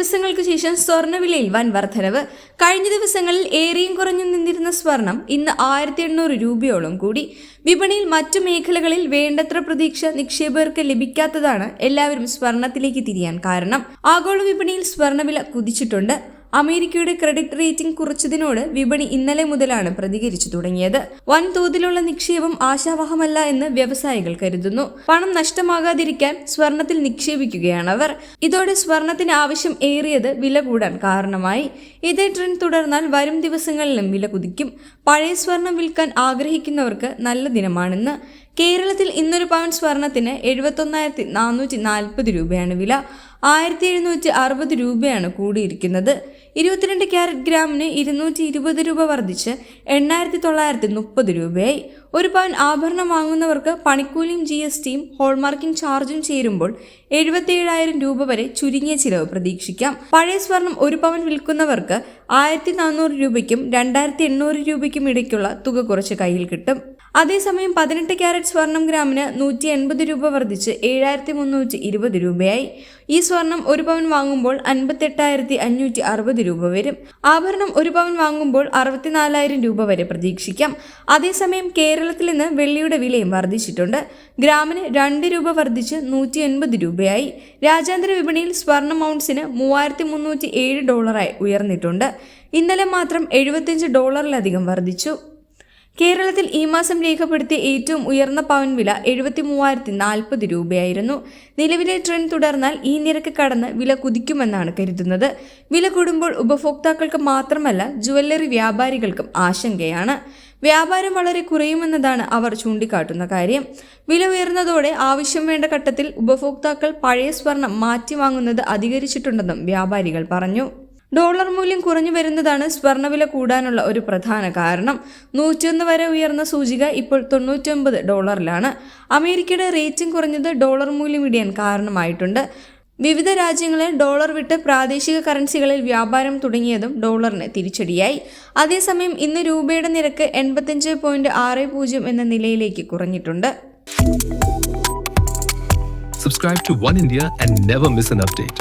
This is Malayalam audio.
ദിവസങ്ങൾക്ക് ശേഷം സ്വർണവിലയിൽ വൻ വർധനവ്. കഴിഞ്ഞ ദിവസങ്ങളിൽ ഏറെയും കുറഞ്ഞു നിന്നിരുന്ന സ്വർണം ഇന്ന് ആയിരത്തി എണ്ണൂറ് രൂപയോളം കൂടി. വിപണിയിൽ മറ്റു മേഖലകളിൽ വേണ്ടത്ര പ്രതീക്ഷ നിക്ഷേപകർക്ക് ലഭിക്കാത്തതാണ് എല്ലാവരും സ്വർണത്തിലേക്ക് തിരിയാൻ കാരണം. ആഗോള വിപണിയിൽ സ്വർണവില കുതിച്ചിട്ടുണ്ട്. അമേരിക്കയുടെ ക്രെഡിറ്റ് റേറ്റിംഗ് കുറച്ചതിനോട് വിപണി ഇന്നലെ മുതലാണ് പ്രതികരിച്ചു തുടങ്ങിയത്. വൻതോതിലുള്ള നിക്ഷേപം ആശാവഹമല്ല എന്ന് വ്യവസായികൾ കരുതുന്നു. പണം നഷ്ടമാകാതിരിക്കാൻ സ്വർണത്തിൽ നിക്ഷേപിക്കുകയാണവർ ഇതോടെ സ്വർണത്തിന് ആവശ്യം ഏറിയത് വില കൂടാൻ കാരണമായി. ഇതേ ട്രെൻഡ് തുടർന്നാൽ വരും ദിവസങ്ങളിലും വില കുതിക്കും. പഴയ സ്വർണം വിൽക്കാൻ ആഗ്രഹിക്കുന്നവർക്ക് നല്ല ദിനമാണിന്ന് കേരളത്തിൽ ഇന്നൊരു പവൻ സ്വർണത്തിന് എഴുപത്തൊന്നായിരത്തി നാനൂറ്റി നാൽപ്പത് രൂപയാണ് വില. ആയിരത്തി എഴുന്നൂറ്റി അറുപത് രൂപയാണ് കൂടിയിരിക്കുന്നത്. ഇരുപത്തിരണ്ട് ക്യാരറ്റ് ഗ്രാമിന് ഇരുന്നൂറ്റി ഇരുപത് രൂപ വർദ്ധിച്ച് എണ്ണായിരത്തി തൊള്ളായിരത്തി മുപ്പത് രൂപയായി. ഒരു പവൻ ആഭരണം വാങ്ങുന്നവർക്ക് പണിക്കൂലിയും ജി എസ് ടിയും ഹോൾമാർക്കിംഗ് ചാർജും ചേരുമ്പോൾ എഴുപത്തിയേഴായിരം രൂപ വരെ ചുരുങ്ങിയ ചിലവ് പ്രതീക്ഷിക്കാം. പഴയ സ്വർണം ഒരു പവൻ വിൽക്കുന്നവർക്ക് ആയിരത്തി നാനൂറ് രൂപയ്ക്കും രണ്ടായിരത്തി എണ്ണൂറ് രൂപയ്ക്കും ഇടയ്ക്കുള്ള തുക കുറച്ച് കയ്യിൽ കിട്ടും. അതേസമയം പതിനെട്ട് ക്യാരറ്റ് സ്വർണം ഗ്രാമിന് നൂറ്റി എൺപത് രൂപ വർദ്ധിച്ച് ഏഴായിരത്തി മുന്നൂറ്റി ഇരുപത് രൂപയായി. ഈ സ്വർണം ഒരു പവൻ വാങ്ങുമ്പോൾ അൻപത്തെട്ടായിരത്തി അഞ്ഞൂറ്റി അറുപത് രൂപ വരും. ആഭരണം ഒരു പവൻ വാങ്ങുമ്പോൾ അറുപത്തിനാലായിരം രൂപ വരെ പ്രതീക്ഷിക്കാം. അതേസമയം കേരളത്തിൽ ഇന്ന് വെള്ളിയുടെ വിലയും വർദ്ധിച്ചിട്ടുണ്ട്. ഗ്രാമിന് രണ്ട് രൂപ വർദ്ധിച്ച് നൂറ്റി എൺപത് രൂപയായി. രാജ്യാന്തര വിപണിയിൽ സ്വർണ മൗണ്ട്സിന് മൂവായിരത്തി മുന്നൂറ്റി ഏഴ് ഡോളറായി ഉയർന്നിട്ടുണ്ട്. ഇന്നലെ മാത്രം എഴുപത്തിയഞ്ച് ഡോളറിലധികം വർദ്ധിച്ചു. കേരളത്തിൽ ഈ മാസം രേഖപ്പെടുത്തിയ ഏറ്റവും ഉയർന്ന പവൻ വില എഴുപത്തി മൂവായിരത്തി നാൽപ്പത് രൂപയായിരുന്നു. നിലവിലെ ട്രെൻഡ് തുടർന്നാൽ ഈ നിരക്ക് കടന്ന് വില കുതിക്കുമെന്നാണ് കരുതുന്നത്. വില കൂടുമ്പോൾ ഉപഭോക്താക്കൾക്ക് മാത്രമല്ല ജുവല്ലറി വ്യാപാരികൾക്കും ആശങ്കയാണ്. വ്യാപാരം വളരെ കുറയുമെന്നതാണ് അവർ ചൂണ്ടിക്കാട്ടുന്ന കാര്യം. വില ഉയർന്നതോടെ ആവശ്യം വേണ്ട ഘട്ടത്തിൽ ഉപഭോക്താക്കൾ പഴയ സ്വർണം മാറ്റി വാങ്ങുന്നത് അധികരിച്ചിട്ടുണ്ടെന്നും വ്യാപാരികൾ പറഞ്ഞു. ഡോളർ മൂല്യം കുറഞ്ഞു വരുന്നതാണ് സ്വർണവില കൂടാനുള്ള ഒരു പ്രധാന കാരണം. നൂറ്റിയൊന്ന് വരെ ഉയർന്ന സൂചിക ഇപ്പോൾ തൊണ്ണൂറ്റൊമ്പത് ഡോളറിലാണ്. അമേരിക്കയുടെ റേറ്റിംഗ് കുറഞ്ഞത് ഡോളർ മൂല്യം ഇടിയാൻ കാരണമായിട്ടുണ്ട്. വിവിധ രാജ്യങ്ങളെ ഡോളർ വിട്ട് പ്രാദേശിക കറൻസികളിൽ വ്യാപാരം തുടങ്ങിയതും ഡോളറിന് തിരിച്ചടിയായി. അതേസമയം ഇന്ന് രൂപയുടെ നിരക്ക് എൺപത്തഞ്ച് പോയിന്റ് ആറ് പൂജ്യം എന്ന നിലയിലേക്ക് കുറഞ്ഞിട്ടുണ്ട്. Subscribe to One India and never miss an update.